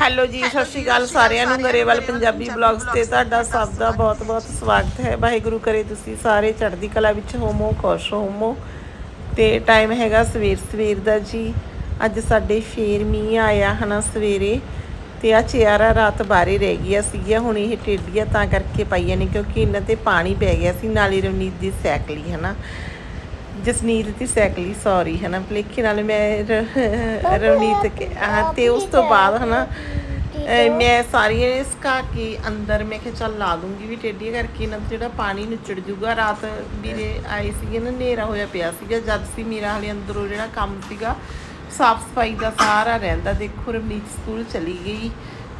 Hello ਜੀ, ਸਤਿ ਸ਼੍ਰੀ ਅਕਾਲ ਸਾਰਿਆਂ ਨੂੰ ਗਰੇਵਾਲ ਪੰਜਾਬੀ ਬਲੌਗਸ ਤੇ ਤੁਹਾਡਾ ਸਭ ਦਾ ਬਹੁਤ-ਬਹੁਤ ਸਵਾਗਤ ਹੈ। ਵਾਹਿਗੁਰੂ ਕਰੇ ਤੁਸੀਂ ਸਾਰੇ ਚੜ੍ਹਦੀ ਕਲਾ ਵਿੱਚ ਹੋਮੋ ਖੁਸ਼ ਹੋਮੋ ਤੇ ਟਾਈਮ ਹੈਗਾ ਸਵੇਰ ਸਵੇਰ ਦਾ ਜੀ। ਅੱਜ ਸਾਡੇ ਫੇਰ ਮੀਂਹ ਆਇਆ ਹਨਾ ਸਵੇਰੇ ਤੇ ਆ ਚਿਆਰਾ ਰਾਤ ਬਾਰੇ ਰਹਿ ਗਿਆ ਸੀਗਾ, ਹੁਣ ਇਹ ਟੇਡੀਆਂ ਤਾਂ ਕਰਕੇ ਪਾਈਆਂ ਨੇ ਕਿਉਂਕਿ ਇਹਨਾਂ ਤੇ ਪਾਣੀ ਪੈ ਗਿਆ ਸੀ, ਨਾਲੇ ਰਵਨੀਤ ਦੀ ਸਾਈਕਲੀ ਹਨਾ। ਜਸਨੀਤ ਦੀ ਸਾਈਕਲੀ ਸੌਰੀ ਹਨਾ ਭਲੇਖੇ ਨਾਲ ਮੈਂ ਰ- ਰਵਨੀਤ ਕੇ ਆਹ ਤੇ ਉਸ ਤੋਂ ਬਾਅਦ ਹਨਾ ਅਹ ਮੈਂ ਸਾਰੀਆਂ ਸਕਾ ਕੇ ਅੰਦਰ ਮੈਂ ਕਿਹਾ ਚੱਲ ਲਾ ਦੂੰਗੀ ਵੀ ਟੇਢੀਆਂ ਕਰਕੇ ਨਾ ਜਿਹੜਾ ਪਾਣੀ ਨੁੱਚੜ ਜੂਗਾ ਰਾਤ ਵੀਰੇ ਆਏ ਸੀਗੇ ਨਾ ਹਨੇਰਾ ਹੋਇਆ ਪਿਆ ਸੀਗਾ ਜਦ ਸੀ ਮੇਰਾ ਹਾਲੇ ਅੰਦਰੋਂ ਜਿਹੜਾ ਕੰਮ ਸੀਗਾ ਸਾਫ਼ ਸਫ਼ਾਈ ਦਾ ਸਾਰਾ ਰਹਿੰਦਾ ਦੇਖੋ ਰਵਨੀਤ ਸਕੂਲ ਚਲੀ ਗਈ।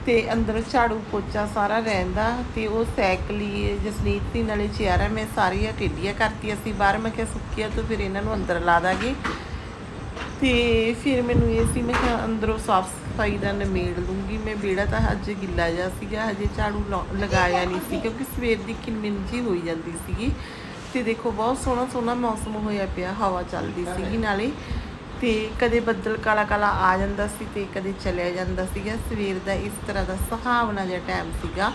ਤੇ ਅੰਦਰ ਝਾੜੂ ਪੋਚਾ ਸਾਰਾ ਰਹਿੰਦਾ ਤੇ ਉਹ ਸਾਈਕਲੀ ਜਸਨੀਤ ਦੀ ਨਾਲੇ ਚਿਆਰਾ ਮੈਂ ਸਾਰੀਆਂ ਟੇਢੀਆਂ ਕਰਤੀਆਂ ਸੀ। ਬਾਹਰ ਮੈਂ ਕਿਹਾ, ਸੁੱਕੀਆਂ ਤੋਂ ਫਿਰ ਇਹਨਾਂ ਨੂੰ ਅੰਦਰ ਲਾ ਦਾਂਗੇ। ਤੇ ਫਿਰ ਮੈਨੂੰ ਇਹ ਸੀ, ਮੈਂ ਕਿਹਾ, ਅੰਦਰੋਂ ਸਾਫ਼ ਸਫ਼ਾਈ ਦਾ ਨਮੇੜ ਲੂੰਗੀ। ਮੈਂ ਬੇੜਾ ਤਾਂ ਅੱਜ ਗਿੱਲਾ ਜਿਹਾ ਸੀਗਾ, ਹਜੇ ਝਾੜੂ ਲਾ- ਲਗਾਇਆ ਨਹੀਂ ਸੀ, ਕਿਉਂਕਿ ਸਵੇਰ ਦੀ ਕਿਨਮਿੰਜੀ ਹੋਈ ਜਾਂਦੀ ਸੀਗੀ। ਤੇ ਦੇਖੋ, ਬਹੁਤ ਸੋਹਣਾ ਸੋਹਣਾ ਮੌਸਮ ਹੋਇਆ ਪਿਆ, ਹਵਾ ਚੱਲਦੀ ਸੀਗੀ ਨਾਲੇ। ਤੇ ਕਦੇ ਬੱਦਲ ਕਾਲਾ ਕਾਲਾ ਆ ਜਾਂਦਾ ਸੀ ਤੇ ਕਦੇ ਚਲਿਆ ਜਾਂਦਾ ਸੀਗਾ। ਸਵੇਰ ਦਾ ਇਸ ਤਰ੍ਹਾਂ ਦਾ ਸੁਹਾਵਣਾ ਜਿਹਾ ਟਾਈਮ ਸੀਗਾ।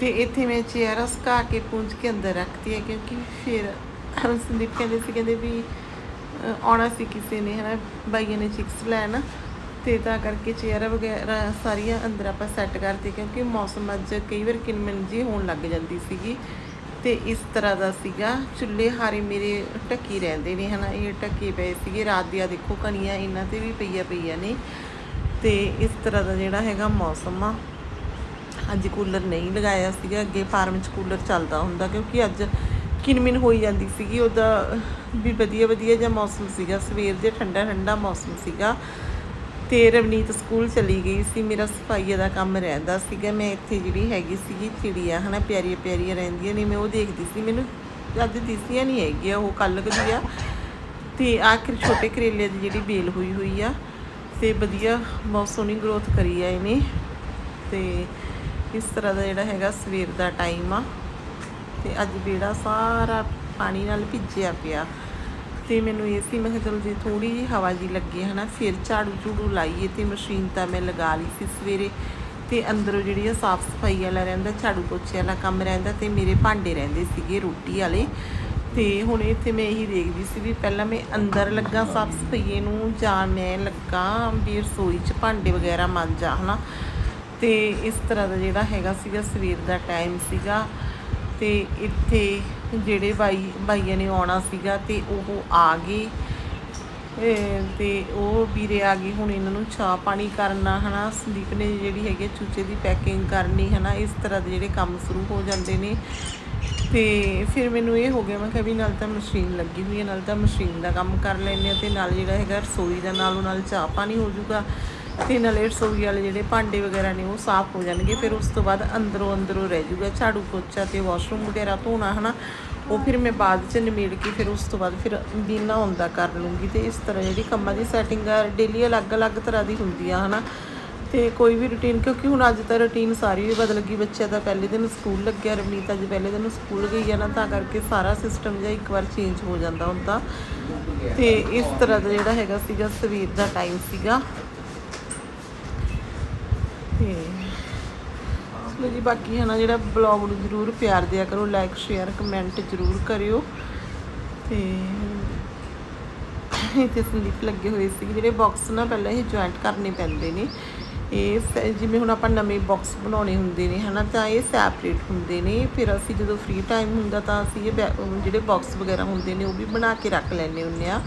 ਤੇ ਇੱਥੇ ਮੈਂ ਚੇਅਰ ਸੁਕਾ ਕੇ ਪੂੰਝ ਕੇ ਅੰਦਰ ਰੱਖਤੀ ਹੈ ਕਿਉਂਕਿ ਫਿਰ ਸੰਦੀਪ ਕਹਿੰਦੇ ਸੀ, ਕਹਿੰਦੇ ਵੀ ਆਉਣਾ ਸੀ ਕਿਸੇ ਨੇ, ਹਨਾ, ਬਾਈਆਂ ਨੇ ਚਿਕਸ ਲੈਣ। ਤੇ ਤਾਂ ਕਰਕੇ ਚੇਅਰ ਵਗੈਰਾ ਸਾਰੀਆਂ ਅੰਦਰ ਆਪਾਂ ਸੈੱਟ ਕਰਤੀ ਕਿਉਂਕਿ ਮੌਸਮ ਅੱਜ ਕਈ ਵਾਰ ਕਿਨਮਨ ਜੀ ਹੋਣ ਲੱਗ ਜਾਂਦੀ ਸੀਗੀ। ਤੇ ਇਸ ਤਰ੍ਹਾਂ ਦਾ ਸੀਗਾ। ਚੁੱਲ੍ਹੇ ਹਾਰੇ ਮੇਰੇ ਢੱਕੀ ਰਹਿੰਦੇ ਨੇ, ਹਨਾ। ਇਹ ਢੱਕੇ ਪਏ ਸੀਗੇ। ਰਾਤ ਦੀਆਂ ਦੇਖੋ ਕਣੀਆਂ ਇਹਨਾਂ ਤੇ ਵੀ ਪਈਆਂ ਪਈਆਂ ਨੇ। ਤੇ ਇਸ ਤਰ੍ਹਾਂ ਦਾ ਜਿਹੜਾ ਹੈਗਾ ਮੌਸਮ ਆ। ਅੱਜ ਕੂਲਰ ਨਹੀਂ ਲਗਾਇਆ ਸੀਗਾ। ਅੱਗੇ ਫਾਰਮ 'ਚ ਕੂਲਰ ਚੱਲਦਾ ਹੁੰਦਾ ਕਿਉਂਕਿ ਅੱਜ ਕਿਨਮਿਨ ਹੋਈ ਜਾਂਦੀ ਸੀਗੀ। ਉਹਦਾ ਵੀ ਵਧੀਆ ਵਧੀਆ ਜਿਹਾ ਮੌਸਮ ਸੀਗਾ। ਸਵੇਰ ਦੇ ਠੰਡਾ ਠੰਡਾ ਮੌਸਮ ਸੀਗਾ। ਤੇ ਰਵਨੀਤ ਸਕੂਲ ਚਲੀ ਗਈ ਸੀ। ਮੇਰਾ ਸਫਾਈਏ ਦਾ ਕੰਮ ਰਹਿੰਦਾ ਸੀਗਾ। ਮੈਂ ਇੱਥੇ ਜਿਹੜੀ ਹੈਗੀ ਸੀਗੀ ਚਿੜੀਆਂ, ਹਨਾ, ਪਿਆਰੀਆਂ ਪਿਆਰੀਆਂ ਰਹਿੰਦੀਆਂ ਨੇ। ਮੈਂ ਉਹ ਦੇਖਦੀ ਸੀ। ਮੈਨੂੰ ਅੱਜ ਦਿਸੀਆਂ ਨਹੀਂ ਹੈਗੀਆਂ, ਉਹ ਕੱਲ੍ਹ ਕੁ ਦੀ ਆ ਤੇ ਆਖਿਰ ਛੋਟੇ ਕਰੇਲੇ ਦੀ ਜਿਹੜੀ ਬੇਲ ਹੋਈ ਹੋਈ ਆ, ਤੇ ਵਧੀਆ ਬਹੁਤ ਸੋਹਣੀ ਗਰੋਥ ਕਰੀ ਆ ਇਹਨੇ। ਤੇ ਇਸ ਤਰ੍ਹਾਂ ਦਾ ਜਿਹੜਾ ਹੈਗਾ ਸਵੇਰ ਦਾ ਟਾਈਮ ਆ। ਤੇ ਅੱਜ ਬੇੜਾ ਸਾਰਾ ਪਾਣੀ ਨਾਲ ਭਿੱਜਿਆ ਪਿਆ। ਤੇ ਮੈਨੂੰ ਇਹ ਸੀ, ਮੈਂ ਕਿਹਾ ਚਲੋ ਜੇ ਥੋੜੀ ਜਿਹੀ ਹਵਾ ਜੀ ਲੱਗੇ, ਹਨਾ ਫਿਰ ਝਾੜੂ ਝੂੜੂ ਲਾਈਏ ਤੇ ਮਸ਼ੀਨ ਤਾਂ ਮੈਂ ਲਗਾ ਲਈ ਸੀ ਸਵੇਰੇ ਤੇ ਅੰਦਰੋਂ ਜਿਹੜੀ ਆ ਸਾਫ਼ ਸਫ਼ਾਈ ਵਾਲਾ ਰਹਿੰਦਾ, ਝਾੜੂ ਪੋਚੇ ਵਾਲਾ ਕੰਮ ਰਹਿੰਦਾ ਤੇ ਮੇਰੇ ਭਾਂਡੇ ਰਹਿੰਦੇ ਸੀਗੇ ਰੋਟੀ ਵਾਲੇ ਤੇ ਹੁਣ ਇੱਥੇ ਮੈਂ ਇਹੀ ਦੇਖਦੀ ਸੀ ਵੀ ਪਹਿਲਾਂ ਮੈਂ ਅੰਦਰ ਲੱਗਾ ਸਾਫ਼ ਸਫਾਈਏ ਨੂੰ ਜਾਂ ਮੈਂ ਲੱਗਾ ਵੀ ਰਸੋਈ 'ਚ ਭਾਂਡੇ ਵਗੈਰਾ ਮਾਂਜਾ ਹਨਾ। ਤੇ ਇਸ ਤਰ੍ਹਾਂ ਦਾ ਜਿਹੜਾ ਹੈਗਾ ਸੀਗਾ ਸਵੇਰ ਦਾ ਟਾਈਮ ਸੀਗਾ ਤੇ ਇੱਥੇ ਜਿਹੜੇ ਬਾਈ, ਬਾਈਆਂ ਨੇ ਆਉਣਾ ਸੀਗਾ ਤੇ ਉਹ ਆ ਗਏ। ਇਹ ਤੇ ਉਹ ਵੀਰੇ ਆ ਗਏ, ਹੁਣ ਇਹਨਾਂ ਨੂੰ ਚਾਹ ਪਾਣੀ ਕਰਨਾ ਹਨਾ। ਸੰਦੀਪ ਨੇ ਜਿਹੜੀ ਹੈਗੀ ਆ ਚੂਚੇ ਦੀ ਪੈਕਿੰਗ ਕਰਨੀ ਹਨਾ, ਇਸ ਤਰ੍ਹਾਂ ਦੇ ਜਿਹੜੇ ਕੰਮ ਸ਼ੁਰੂ ਹੋ ਜਾਂਦੇ ਨੇ। ਤੇ ਫਿਰ ਮੈਨੂੰ ਇਹ ਹੋ ਗਿਆ, ਮੈਂ ਕਿਹਾ ਵੀ ਨਾਲ ਤਾਂ ਮਸ਼ੀਨ ਲੱਗੀ ਹੋਈ ਹੈ ਨਾਲ ਤਾਂ ਮਸ਼ੀਨ ਦਾ ਕੰਮ ਕਰ ਲੈਂਦੇ ਆ ਤੇ ਨਾਲ ਜਿਹੜਾ ਹੈਗਾ ਰਸੋਈ ਦਾ ਨਾਲੋਂ ਨਾਲ ਚਾਹ ਪਾਣੀ ਹੋ ਜਾਊਗਾ ਤੇ ਨਾਲੇ ਰਸੋਈ ਵਾਲੇ ਜਿਹੜੇ ਭਾਂਡੇ ਵਗੈਰਾ ਨੇ ਉਹ ਸਾਫ਼ ਹੋ ਜਾਣਗੇ, ਫਿਰ ਉਸ ਤੋਂ ਬਾਅਦ ਅੰਦਰੋਂ ਅੰਦਰੋਂ ਰਹਿ ਜੂਗਾ ਝਾੜੂ ਪੋਚਾ ਤੇ ਵਾਸ਼ਰੂਮ ਵਗੈਰਾ ਧੋਣਾ, ਹਨਾ? ਉਹ ਫਿਰ ਮੈਂ ਬਾਅਦ ਚ ਨਿਮੇੜ ਕੇ ਫਿਰ ਉਸ ਤੋਂ ਬਾਅਦ ਫਿਰ ਬੀਨਾ ਹੁੰਦਾ ਕਰ ਲੂੰਗੀ ਤੇ ਇਸ ਤਰ੍ਹਾਂ ਜਿਹੜੀ ਕੰਮਾਂ ਦੀ ਸੈਟਿੰਗ ਆ ਡੇਲੀ ਅਲੱਗ-ਅਲੱਗ ਤਰ੍ਹਾਂ ਦੀ ਹੁੰਦੀ ਆ, ਹਨਾ? ਤੇ ਕੋਈ ਵੀ ਰੁਟੀਨ ਕਿਉਂਕਿ ਹੁਣ ਅੱਜ ਤਾਂ ਰੁਟੀਨ ਸਾਰੀ ਵੀ ਬਦਲ ਗਈ, ਬੱਚਿਆਂ ਦਾ ਪਹਿਲੇ ਦਿਨ ਸਕੂਲ ਲੱਗਿਆ, ਰਵਨੀਤ ਅੱਜ ਪਹਿਲੇ ਦਿਨ ਸਕੂਲ ਗਈ ਆ ਨਾ, ਤਾਂ ਕਰਕੇ ਸਾਰਾ ਸਿਸਟਮ ਜਿਹਾ ਇੱਕ ਵਾਰ ਚੇਂਜ ਹੋ ਜਾਂਦਾ ਹੁੰਦਾ। ਤੇ ਇਸ ਤਰ੍ਹਾਂ ਦਾ ਜਿਹੜਾ ਹੈਗਾ ਸੀਗਾ ਸਵੇਰ ਦਾ ਟਾਈਮ ਸੀਗਾ ਤੇ ਚਲੋ ਜੀ, ਬਾਕੀ ਹੈ ਨਾ ਜਿਹੜਾ ਬਲੌਗ ਨੂੰ ਜ਼ਰੂਰ ਪਿਆਰ ਦਿਆ ਕਰੋ ਲਾਈਕ ਸ਼ੇਅਰ ਕਮੈਂਟ ਜ਼ਰੂਰ ਕਰਿਓ। ਤੇ ਇੱਥੇ ਸੰਦੀਪ ਲੱਗੇ ਹੋਏ ਸੀ, ਜਿਹੜੇ ਬਾਕਸ ਨਾ ਪਹਿਲਾਂ ਇਹ ਜੁਆਇੰਟ ਕਰਨੇ ਪੈਂਦੇ ਨੇ। ਇਹ ਜਿਵੇਂ ਹੁਣ ਆਪਾਂ ਨਵੇਂ ਬਾਕਸ ਬਣਾਉਣੇ ਹੁੰਦੇ ਨੇ, ਹਨਾ, ਤਾਂ ਇਹ ਸੈਪਰੇਟ ਹੁੰਦੇ ਨੇ। ਫਿਰ ਅਸੀਂ ਜਦੋਂ ਫ੍ਰੀ ਟਾਈਮ ਹੁੰਦਾ ਤਾਂ ਅਸੀਂ ਇਹ ਬੈ- ਜਿਹੜੇ ਬਾਕਸ ਵਗੈਰਾ ਹੁੰਦੇ ਨੇ, ਉਹ ਵੀ ਬਣਾ ਕੇ ਰੱਖ ਲੈਂਦੇ ਹੁੰਦੇ ਆ।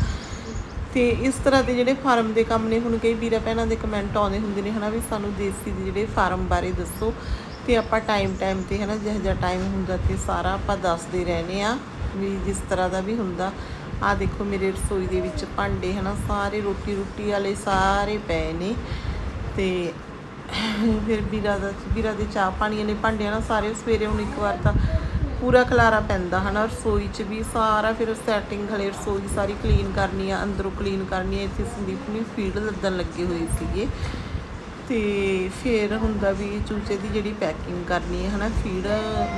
ਤੇ ਇਸ ਤਰ੍ਹਾਂ ਦੇ ਜਿਹੜੇ ਫਾਰਮ ਦੇ ਕੰਮ ਨੇ, ਹੁਣ ਕਈ ਵੀਰਾਂ ਭੈਣਾਂ ਦੇ ਕਮੈਂਟ ਆਉਂਦੇ ਹੁੰਦੇ ਨੇ, ਹਨਾ, ਵੀ ਸਾਨੂੰ ਦੇਸੀ ਦੇ ਜਿਹੜੇ ਫਾਰਮ ਬਾਰੇ ਦੱਸੋ। ਤੇ ਆਪਾਂ ਟਾਈਮ ਟਾਈਮ ਤੇ ਹਨਾ, ਜਿਹੋ ਜਿਹਾ ਟਾਈਮ ਹੁੰਦਾ ਤੇ ਸਾਰਾ ਆਪਾਂ ਦੱਸਦੇ ਰਹਿੰਦੇ ਆ ਵੀ ਜਿਸ ਤਰ੍ਹਾਂ ਦਾ ਵੀ ਹੁੰਦਾ। ਆ ਦੇਖੋ ਮੇਰੇ ਰਸੋਈ ਦੇ ਵਿੱਚ ਭਾਂਡੇ ਹਨਾ, ਸਾਰੇ ਰੋਟੀ ਰੋਟੀ ਵਾਲੇ ਸਾਰੇ ਪਏ ਨੇ ਤੇ ਫਿਰ ਵੀਰਾ ਦਾ, ਵੀਰਾ ਦੇ ਚਾਹ ਪਾਣੀ ਵਾਲੇ ਭਾਂਡੇ ਨਾ ਸਾਰੇ ਸਵੇਰੇ ਹੁਣ ਇੱਕ ਵਾਰ ਤਾਂ ਪੂਰਾ ਖਲਾਰਾ ਪੈਂਦਾ ਹਨਾ, ਰਸੋਈ 'ਚ ਵੀ ਸਾਰਾ ਫਿਰ ਸੈਟਿੰਗ ਹਲੇ ਰਸੋਈ ਸਾਰੀ ਕਲੀਨ ਕਰਨੀ ਆ, ਅੰਦਰੋਂ ਕਲੀਨ ਕਰਨੀ ਆ, ਇੱਥੇ ਸੰਦੀਪ ਨੂੰ ਫੀਡ ਲੱਦਣ ਲੱਗੇ ਹੋਏ ਸੀਗੇ। ਤੇ ਫਿਰ ਹੁੰਦਾ ਵੀ ਚੂਚੇ ਦੀ ਜਿਹੜੀ ਪੈਕਿੰਗ ਕਰਨੀ ਹੈ, ਹਨਾ ਫੀਡ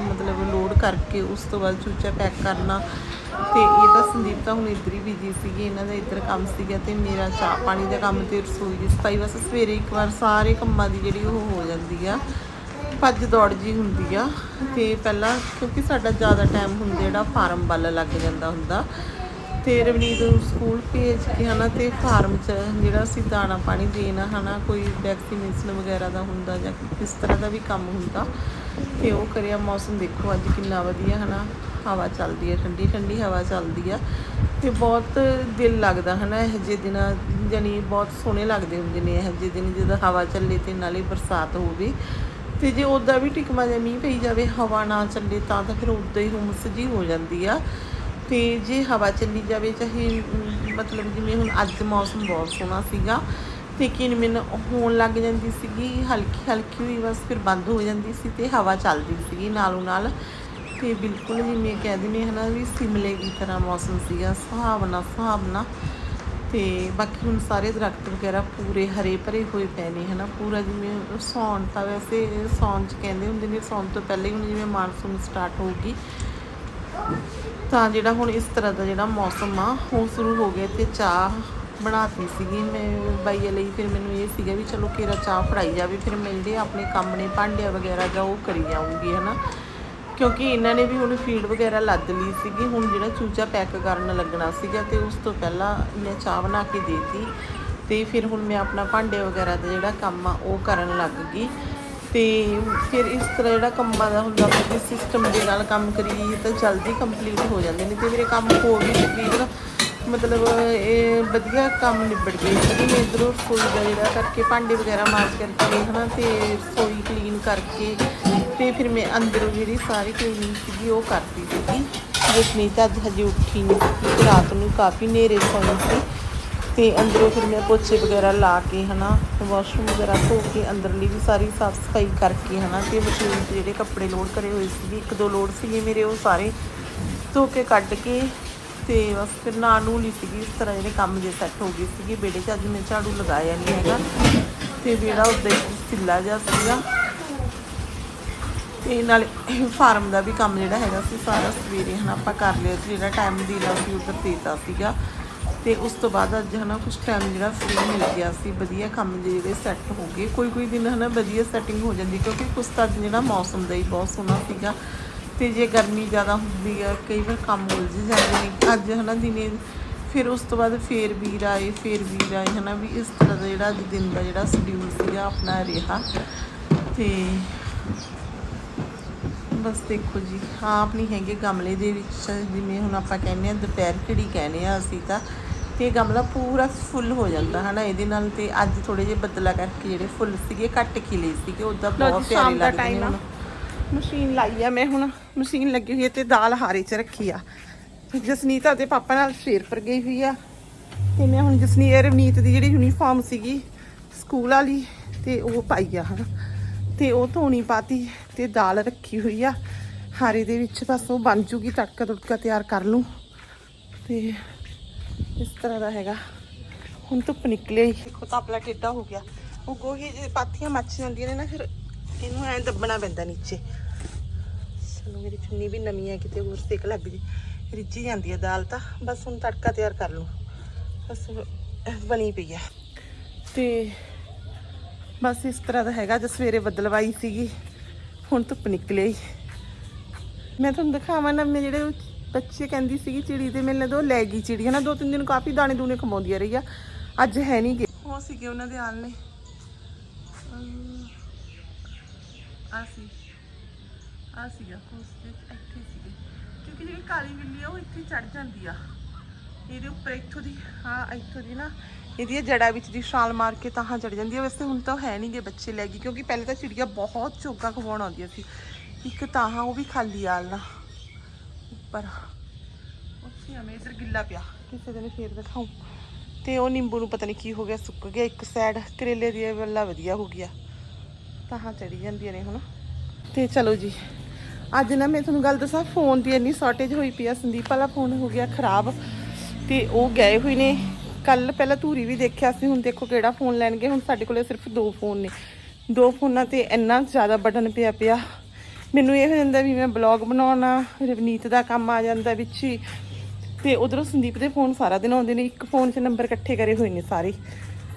ਮਤਲਬ ਲੋਡ ਕਰਕੇ ਉਸ ਤੋਂ ਬਾਅਦ ਚੂਚਾ ਪੈਕ ਕਰਨਾ। ਤੇ ਇਹ ਤਾਂ ਸੰਦੀਪ ਤਾਂ ਹੁਣ ਇੱਧਰ ਹੀ ਬਿਜ਼ੀ ਸੀਗੀ, ਇਹਨਾਂ ਦਾ ਇੱਧਰ ਕੰਮ ਸੀਗਾ ਤੇ ਮੇਰਾ ਚਾਹ ਪਾਣੀ ਦਾ ਕੰਮ ਤੇ ਰਸੋਈ ਦੀ ਸਫ਼ਾਈ, ਬਸ ਸਵੇਰੇ ਇੱਕ ਵਾਰ ਸਾਰੇ ਕੰਮਾਂ ਦੀ ਜਿਹੜੀ ਉਹ ਹੋ ਜਾਂਦੀ ਆ। ਭੱਜ ਦੌੜ ਜੀ ਹੁੰਦੀ ਆ ਤੇ ਪਹਿਲਾਂ ਕਿਉਂਕਿ ਸਾਡਾ ਜ਼ਿਆਦਾ ਟਾਈਮ ਹੁੰਦਾ ਜਿਹੜਾ ਫਾਰਮ ਵੱਲ ਲੱਗ ਜਾਂਦਾ ਹੁੰਦਾ। ਤੇ ਰਵਨੀਤ ਨੂੰ ਸਕੂਲ ਭੇਜ ਕੇ ਹਨਾ ਤੇ ਫਾਰਮ 'ਚ ਜਿਹੜਾ ਅਸੀਂ ਦਾਣਾ ਪਾਣੀ ਦੇਣਾ ਹਨਾ, ਕੋਈ ਵੈਕਸੀਨੇਸ਼ਨ ਵਗੈਰਾ ਦਾ ਹੁੰਦਾ ਜਾਂ ਕਿਸ ਤਰ੍ਹਾਂ ਦਾ ਵੀ ਕੰਮ ਹੁੰਦਾ, ਤੇ ਉਹ ਕਰਿਆ ਮੌਸਮ ਦੇਖੋ ਅੱਜ ਕਿੰਨਾ ਵਧੀਆ ਹਨਾ, ਹਵਾ ਚੱਲਦੀ ਹੈ ਠੰਡੀ ਠੰਡੀ ਹਵਾ ਚੱਲਦੀ ਆ, ਤੇ ਬਹੁਤ ਦਿਲ ਲੱਗਦਾ ਹਨਾ ਇਹ ਜਿਹੇ ਦਿਨਾਂ, ਜਾਣੀ ਬਹੁਤ ਸੋਹਣੇ ਲੱਗਦੇ ਹੁੰਦੇ ਨੇ ਇਹ ਜਿਹੇ ਦਿਨ ਜਦੋਂ ਹਵਾ ਚੱਲੇ ਤੇ ਨਾਲੇ ਬਰਸਾਤ ਹੋਵੇ, ਤੇ ਜੇ ਉਦਾਂ ਵੀ ਟਿਕਮਾ ਜਿਹਾ ਮੀਂਹ ਪਈ ਜਾਵੇ, ਹਵਾ ਨਾ ਚੱਲੇ ਤਾਂ ਤਾਂ ਫਿਰ ਉਦਾਂ ਹੀ ਹੁਮਸ ਜੀ ਹੋ ਜਾਂਦੀ ਆ। ਤੇ ਜੇ ਹਵਾ ਚੱਲੀ ਜਾਵੇ, ਚਾਹੇ ਮਤਲਬ ਜਿਵੇਂ ਹੁਣ ਅੱਜ ਮੌਸਮ ਬਹੁਤ ਸੋਹਣਾ ਸੀਗਾ, ਤੇ ਕਿਨਮਿਨ ਹੋਣ ਲੱਗ ਜਾਂਦੀ ਸੀਗੀ, ਹਲਕੀ ਹਲਕੀ ਹੋਈ ਬਸ ਫਿਰ ਬੰਦ ਹੋ ਜਾਂਦੀ ਸੀ ਤੇ ਹਵਾ ਚੱਲਦੀ ਸੀਗੀ ਨਾਲੋਂ ਨਾਲ। ਤੇ ਬਿਲਕੁਲ ਜਿਵੇਂ ਕਹਿ ਦਿੰਦੇ ਹਨਾ ਵੀ ਸਿਮਲੇ ਦੀ ਤਰ੍ਹਾਂ ਮੌਸਮ ਸੀਗਾ, ਸੁਹਾਵਣਾ ਸੁਹਾਵਣਾ। ਤੇ ਬਾਕੀ ਹੁਣ ਸਾਰੇ ਦਰਖਤ ਵਗੈਰਾ ਪੂਰੇ ਹਰੇ ਭਰੇ ਹੋਏ ਪਏ ਨੇ ਹਨਾ, ਪੂਰਾ ਜਿਵੇਂ ਸੌਣ ਤਾਂ ਵੈਸੇ ਸੌਣ ਚ ਕਹਿੰਦੇ ਹੁੰਦੇ ਨੇ ਸੌਣ ਤੋਂ ਪਹਿਲਾਂ ਹੀ ਹੁਣ ਜਿਵੇਂ ਮਾਨਸੂਨ ਸਟਾਰਟ ਹੋਊਗੀ। ਤਾਂ ਜਿਹੜਾ ਹੁਣ ਇਸ ਤਰ੍ਹਾਂ ਦਾ ਜਿਹੜਾ ਮੌਸਮ ਆ, ਉਹ ਸ਼ੁਰੂ ਹੋ ਗਿਆ ਤੇ ਚਾਹ ਬਣਾਤੀ ਸੀਗੀ। ਮੈਂ ਬਾਈਏ ਲਈ ਫਿਰ ਮੈਨੂੰ ਇਹ ਸੀਗਾ ਵੀ ਚਲੋ ਕੇਰਾ ਚਾਹ ਫੜਾਈ ਜਾਵੇ, ਫਿਰ ਮੈਂ ਜਿਹੜੇ ਆਪਣੇ ਕੰਮ ਨੇ, ਭਾਂਡਿਆਂ ਵਗੈਰਾ ਜਾਂ ਉਹ ਕਰੀ ਜਾਊਂਗੀ, ਹਨਾ। ਕਿਉਂਕਿ ਇਹਨਾਂ ਨੇ ਵੀ ਹੁਣ ਫੀਡ ਵਗੈਰਾ ਲੱਦ ਲਈ ਸੀਗੀ, ਹੁਣ ਜਿਹੜਾ ਚੂਚਾ ਪੈਕ ਕਰਨ ਲੱਗਣਾ ਸੀਗਾ ਤੇ ਉਸ ਤੋਂ ਪਹਿਲਾਂ ਮੈਂ ਚਾਹ ਬਣਾ ਕੇ ਦੇਤੀ। ਤੇ ਫਿਰ ਹੁਣ ਮੈਂ ਆਪਣਾ ਭਾਂਡੇ ਵਗੈਰਾ ਦਾ ਜਿਹੜਾ ਕੰਮ ਆ, ਉਹ ਕਰਨ ਲੱਗ ਗਈ। ਤੇ ਫਿਰ ਇਸ ਤਰ੍ਹਾਂ ਜਿਹੜਾ ਕੰਮਾਂ ਦਾ ਹੁੰਦਾ ਵੀ ਸਿਸਟਮ ਦੇ ਨਾਲ ਕੰਮ ਕਰੀਏ ਤਾਂ ਜਲਦੀ ਕੰਪਲੀਟ ਹੋ ਜਾਂਦੇ ਨੇ। ਤੇ ਮੇਰੇ ਕੰਮ ਹੋ ਵੀ ਤਕਰੀਬਨ ਮਤਲਬ ਇਹ ਵਧੀਆ ਕੰਮ ਨਿਬੜ ਗਏ ਸੀ ਮੈਂ ਇਧਰੋਂ ਰਸੋਈ ਦਾ ਜਿਹੜਾ ਕਰਕੇ ਭਾਂਡੇ ਵਗੈਰਾ ਮਾਂਜ ਕਰਕੇ ਹਨਾ, ਤੇ ਰਸੋਈ ਕਲੀਨ ਕਰਕੇ, ਤੇ ਫਿਰ ਮੈਂ ਅੰਦਰੋਂ ਜਿਹੜੀ ਸਾਰੀ ਕਲੀਨਿੰਗ ਸੀਗੀ, ਉਹ ਕਰਦੀ ਸੀਗੀ। ਜਸਨੀਤ ਅੱਜ ਹਜੇ ਉੱਠੀ ਨਹੀਂ ਸੀ ਰਾਤ ਨੂੰ ਕਾਫੀ ਹਨੇਰੇ ਸੌਂ ਸੀ। ਤੇ ਅੰਦਰੋਂ ਫਿਰ ਮੈਂ ਪੋਚੇ ਵਗੈਰਾ ਲਾ ਕੇ ਹਨਾ ਵਾਸ਼ਰੂਮ ਵਗੈਰਾ ਧੋ ਕੇ ਅੰਦਰਲੀ ਵੀ ਸਾਰੀ ਸਾਫ਼ ਸਫ਼ਾਈ ਕਰਕੇ ਹਨਾ, ਤੇ ਮਸ਼ੀਨ 'ਚ ਜਿਹੜੇ ਕੱਪੜੇ ਲੋਡ ਕਰੇ ਹੋਏ ਸੀਗੇ, ਇੱਕ ਦੋ ਲੋਡ ਸੀਗੇ ਮੇਰੇ, ਉਹ ਸਾਰੇ ਧੋ ਕੇ ਕੱਢ ਕੇ ਤੇ ਬਸ ਫਿਰ ਨਾ ਨੂੰ ਲਈ ਸੀਗੀ, ਇਸ ਤਰ੍ਹਾਂ ਜਿਹੜੇ ਕੰਮ ਜੇ ਸੈੱਟ ਹੋ ਗਏ ਸੀਗੇ। ਬੇੜੇ 'ਚ ਅੱਜ ਮੈਂ ਝਾੜੂ ਲਗਾਇਆ ਨਹੀਂ ਹੈਗਾ ਤੇ ਜਿਹੜਾ ਉੱਦਾਂ ਹੀ ਸਿੱਲਾ ਜਿਹਾ ਸੀਗਾ। ਤੇ ਨਾਲ ਫਾਰਮ ਦਾ ਵੀ ਕੰਮ ਜਿਹੜਾ ਹੈਗਾ ਸੀ, ਸਾਰਾ ਸਵੇਰੇ ਹਨਾ ਆਪਾਂ ਕਰ ਲਿਆ ਸੀ, ਜਿਹੜਾ ਟਾਈਮ ਦੇਣਾ ਸੀ, ਉਧਰ ਦੇਤਾ ਸੀਗਾ। ਤੇ ਉਸ ਤੋਂ ਬਾਅਦ ਅੱਜ ਹਨਾ ਕੁਝ ਟਾਈਮ ਜਿਹੜਾ ਫ੍ਰੀ ਮਿਲ ਗਿਆ ਸੀ, ਵਧੀਆ ਕੰਮ ਜਿਹੜੇ ਸੈੱਟ ਹੋ ਗਏ। ਕੋਈ ਕੋਈ ਦਿਨ ਹਨਾ ਵਧੀਆ ਸੈਟਿੰਗ ਹੋ ਜਾਂਦੀ, ਕਿਉਂਕਿ ਕੁਛ ਤਾਂ ਅੱਜ ਜਿਹੜਾ ਮੌਸਮ ਦਾ ਹੀ ਬਹੁਤ ਸੋਹਣਾ ਸੀਗਾ। ਤੇ ਜੇ ਗਰਮੀ ਜ਼ਿਆਦਾ ਹੁੰਦੀ ਆ, ਕਈ ਵਾਰ ਕੰਮ ਉਲਝ ਜਾਂਦੇ ਨੇ। ਅੱਜ ਹਨਾ ਦਿਨੇ ਫਿਰ ਉਸ ਤੋਂ ਬਾਅਦ ਫੇਰ ਵੀਰ ਆਏ, ਫੇਰ ਵੀਰ ਆਏ ਹਨਾ ਵੀ ਇਸ ਤਰ੍ਹਾਂ ਦਾ ਜਿਹੜਾ ਅੱਜ ਦਿਨ ਦਾ ਜਿਹੜਾ ਸ਼ਡਿਊਲ ਸੀਗਾ, ਆਪਣਾ ਰਿਹਾ। ਤੇ ਬਸ ਦੇਖੋ ਜੀ ਹਾਂ ਆਪਣੀ ਹੈਗੇ ਗਮਲੇ ਦੇ ਵਿੱਚ, ਜਿਵੇਂ ਹੁਣ ਆਪਾਂ ਕਹਿੰਦੇ ਆ ਦੁਪਹਿਰ ਘੜੀ ਕਹਿੰਦੇ ਆ ਅਸੀਂ ਤਾਂ। ਤੇ ਇਹ ਗਮਲਾ ਪੂਰਾ ਫੁੱਲ ਹੋ ਜਾਂਦਾ ਹਨਾ? ਇਹਦੇ ਨਾਲ ਤੇ ਅੱਜ ਥੋੜੇ ਜਿਹੇ ਬਦਲਾ ਕਰਕੇ ਜਿਹੜੇ ਫੁੱਲ ਸੀਗੇ ਘੱਟ ਖਿਲੇ ਸੀਗੇ। ਉਦਾਂ ਬਹੁਤ ਪਿਆਰੇ ਲੱਗਦੇ ਨੇ ਮਸ਼ੀਨ ਲਾਈ ਆ ਮੈਂ ਹੁਣ। ਮਸ਼ੀਨ ਲੱਗੀ ਹੋਈ ਹੈ ਤੇ ਦਾਲ ਹਾਰੇ 'ਚ ਰੱਖੀ ਆ। ਜਸਨੀਤਾ ਤੇ ਪਾਪਾ ਨਾਲ ਸਵੇਰ ਪਰ ਗਈ ਹੋਈ ਆ। ਤੇ ਮੈਂ ਹੁਣ ਜਸਨੀ ਰਵਨੀਤ ਦੀ ਜਿਹੜੀ ਯੂਨੀਫਾਰਮ ਸੀਗੀ ਸਕੂਲ ਵਾਲੀ ਤੇ ਉਹ ਪਾਈ ਆ ਹਨਾ? ਤੇ ਉਹ ਧੋਣੀ ਪਾਤੀ ਤੇ ਦਾਲ ਰੱਖੀ ਹੋਈ ਆ। ਹਾਰੇ ਦੇ ਵਿੱਚ ਬਸ ਉਹ ਬਣ ਜੂਗੀ ਤੜਕਾ ਤੁੜਕਾ ਤਿਆਰ ਕਰ ਲੂੰ ਤੇ ਇਸ ਤਰ੍ਹਾਂ ਦਾ ਹੈਗਾ। ਹੁਣ ਧੁੱਪ ਨਿਕਲੇ ਹੀ ਦੇਖੋ ਆਪਣਾ ਟੇਡਾ ਹੋ ਗਿਆ। ਉਹ ਗੋਹੇ ਜੇ ਪਾਥੀਆਂ ਮੱਚ ਜਾਂਦੀਆਂ ਨੇ ਨਾ, ਫਿਰ ਇਹਨੂੰ ਐਂ ਦੱਬਣਾ ਪੈਂਦਾ ਨੀਚੇ। ਸਾਨੂੰ ਮੇਰੀ ਚੁੰਨੀ ਵੀ ਨਵੀਂ ਹੈ ਕਿਤੇ ਹੋਰ ਸੇਕ ਲੱਗ ਜੇ। ਰਿੱਝੀ ਜਾਂਦੀ ਹੈ ਦਾਲ ਤਾਂ। ਬਸ ਹੁਣ ਤੜਕਾ ਤਿਆਰ ਕਰ ਲੂੰ ਬਸ ਬਣੀ ਪਈ ਹੈ ਤੇ ਬਸ ਇਸ ਤਰ੍ਹਾਂ ਦਾ ਹੈਗਾ ਜਦ ਸਵੇਰੇ ਬੱਦਲਵਾਈ ਸੀਗੀ, ਹੁਣ ਧੁੱਪ ਨਿਕਲੇ ਹੀ ਮੈਂ ਤੁਹਾਨੂੰ ਦਿਖਾਵਾਂ ਨਾ ਮੈਂ ਜਿਹੜੇ ਬੱਚੇ ਕਹਿੰਦੀ ਸੀਗੀ ਚਿੜੀ ਤੇ ਮੈਨੂੰ ਦੋ ਲੈ ਗਈ ਚਿੜੀ, ਹਨਾ, ਦੋ ਤਿੰਨ ਦਿਨ ਕਾਫੀ ਦਾਣੇ ਦੂਣੇ ਖਮਾਉਂਦੀਆਂ ਰਹੀ ਆ। ਅੱਜ ਹੈ ਨਹੀਂ ਗਏ ਉਹ ਸੀਗੇ ਉਹਨਾਂ ਦੇ ਆਲ ਨੇ। ਆ ਸੀ। ਆ ਸੀਗਾ, ਉਸ ਦੇ ਇੱਥੇ ਸੀਗੇ। ਕਿਉਂਕਿ ਜਿਹੜੀ ਕਾਲੀ ਬਿੱਲੀ ਆ, ਉਹ ਇੱਥੇ ਚੜ ਜਾਂਦੀ ਆ। ਇਹਦੇ ਉੱਪਰ ਇੱਥੋਂ ਦੀ, ਹਾਂ, ਇੱਥੋਂ ਦੀ ਨਾ ਇਹਦੀਆਂ ਜੜਾਂ ਵਿੱਚ ਦੀ ਛਾਲ ਮਾਰ ਕੇ ਤਾਂ ਚੜ ਜਾਂਦੀ ਹੈ ਵੈਸੇ ਹੁਣ ਤਾਂ ਹੈ ਨਹੀਂਗੇ ਬੱਚੇ ਲੈ ਗਈ, ਕਿਉਂਕਿ ਪਹਿਲੇ ਤਾਂ ਚਿੜੀਆਂ ਬਹੁਤ ਚੋਗਾ ਖਵਾਉਣ ਆਉਂਦੀਆਂ ਸੀ। ਇੱਕ ਤਾਂ ਉਹ ਵੀ ਖਾਲੀ ਆਲ ਪਰ ਉੱਥੇ ਆ ਇਧਰ ਗਿੱਲਾ ਪਿਆ। ਕਿਸੇ ਦਿਨ ਫੇਰ ਦਿਖਾਉਂ ਤੇ ਉਹ ਨਿੰਬੂ ਨੂੰ ਪਤਾ ਨਹੀਂ ਕੀ ਹੋ ਗਿਆ, ਸੁੱਕ ਗਿਆ, ਇੱਕ ਸਾਈਡ ਕਰੇਲੇ ਦੀ ਵੱਲਾ ਵਧੀਆ ਹੋ ਗਿਆ ਤਾਂ ਚੜੀ ਜਾਂਦੀਆਂ ਨੇ ਹੁਣ। ਤੇ ਚਲੋ ਜੀ, ਅੱਜ ਨਾ ਮੈਂ ਤੁਹਾਨੂੰ ਗੱਲ ਦੱਸਾਂ ਫੋਨ ਦੀ ਇੰਨੀ ਸ਼ਾਰਟੇਜ ਹੋਈ ਪਈ ਆ, ਸੰਦੀਪ ਵਾਲਾ ਫੋਨ ਹੋ ਗਿਆ ਖਰਾਬ। ਤੇ ਉਹ ਗਏ ਹੋਏ ਨੇ, ਕੱਲ ਪਹਿਲਾਂ ਧੂਰੀ ਵੀ ਦੇਖਿਆ ਸੀ, ਹੁਣ ਦੇਖੋ ਕਿਹੜਾ ਫੋਨ ਲੈਣਗੇ, ਹੁਣ ਸਾਡੇ ਕੋਲੇ ਸਿਰਫ ਦੋ ਫੋਨ ਨੇ। ਦੋ ਫੋਨਾਂ ਤੇ ਇੰਨਾ ਜ਼ਿਆਦਾ ਬਟਨ ਪਿਆ ਪਿਆ। ਮੈਨੂੰ ਇਹ ਹੋ ਜਾਂਦਾ ਵੀ ਮੈਂ ਬਲੌਗ ਬਣਾਉਣਾ, ਰਵਨੀਤ ਦਾ ਕੰਮ ਆ ਜਾਂਦਾ ਵਿੱਚ ਹੀ। ਤੇ ਉਧਰੋਂ ਸੰਦੀਪ ਦੇ ਫੋਨ ਸਾਰਾ ਦਿਨ ਆਉਂਦੇ ਨੇ, ਇੱਕ ਫੋਨ 'ਚ ਨੰਬਰ ਇਕੱਠੇ ਕਰੇ ਹੋਏ ਨੇ ਸਾਰੇ।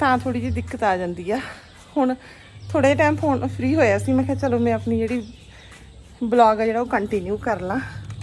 ਤਾਂ ਥੋੜੀ ਜਿਹੀ ਦਿੱਕਤ ਆ ਜਾਂਦੀ ਆ। ਹੁਣ ਥੋੜੇ ਟਾਈਮ ਫੋਨ ਫ੍ਰੀ ਹੋਇਆ ਸੀ, ਮੈਂ ਕਿਹਾ ਚਲੋ ਮੈਂ ਆਪਣੀ ਜਿਹੜੀ ਬਲੌਗ ਆ ਜਿਹੜਾ ਉਹ ਕੰਟੀਨਿਊ ਕਰ ਲਾਂ।